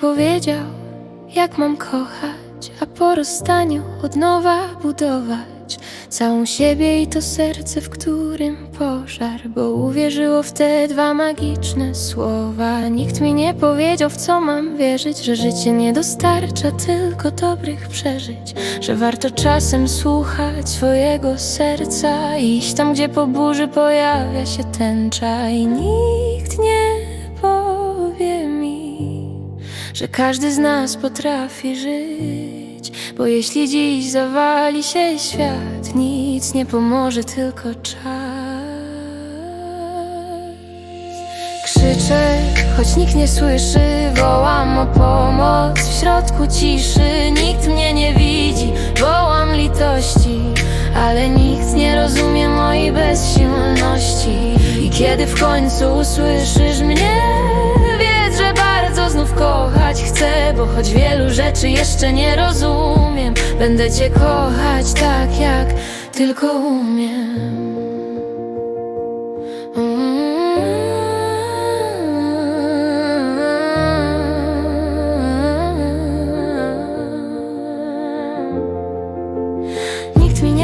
powiedział, jak mam kochać, a po rozstaniu od nowa budować całą siebie i to serce, w którym pożar, bo uwierzyło w te dwa magiczne słowa. Nikt mi nie powiedział, w co mam wierzyć, że życie nie dostarcza tylko dobrych przeżyć, że warto czasem słuchać swojego serca, iść tam, gdzie po burzy pojawia się tęcza i nikt nie że każdy z nas potrafi żyć. Bo jeśli dziś zawali się świat, nic nie pomoże, tylko czas. Krzyczę, choć nikt nie słyszy, wołam o pomoc w środku ciszy. Nikt mnie nie widzi, wołam litości, ale nikt nie rozumie mojej bezsilności. I kiedy w końcu usłyszysz mnie, bo choć wielu rzeczy jeszcze nie rozumiem, będę cię kochać tak jak tylko umiem. Nikt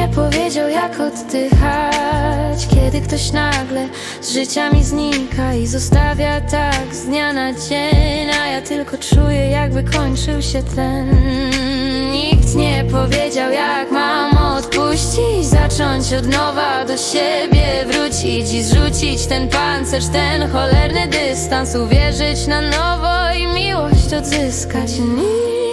nie powiedział, jak oddychać, kiedy ktoś nagle z życia mi znika i zostawia tak z dnia na dzień, a ja tylko czuję, jakby kończył się ten. Nikt nie powiedział, jak mam odpuścić, zacząć od nowa do siebie wrócić i zrzucić ten pancerz, ten cholerny dystans, uwierzyć na nowo i miłość odzyskać. Nikt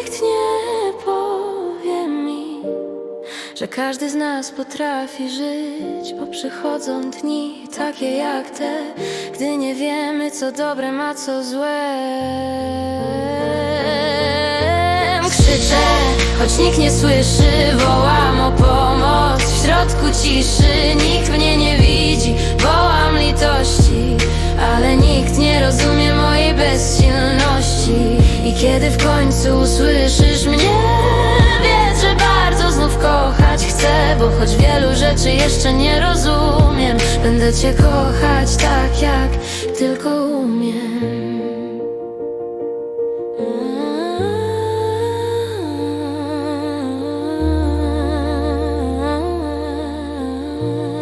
że każdy z nas potrafi żyć, bo przychodzą dni takie jak te, gdy nie wiemy, co dobre, a co złe. Krzyczę, choć nikt nie słyszy, wołam o pomoc w środku ciszy. Nikt mnie nie widzi, wołam litości, ale nikt nie rozumie mojej bezsilności. I kiedy w końcu usłyszysz mnie, bo Choć wielu rzeczy jeszcze nie rozumiem Będę cię kochać tak jak tylko umiem Mm-hmm.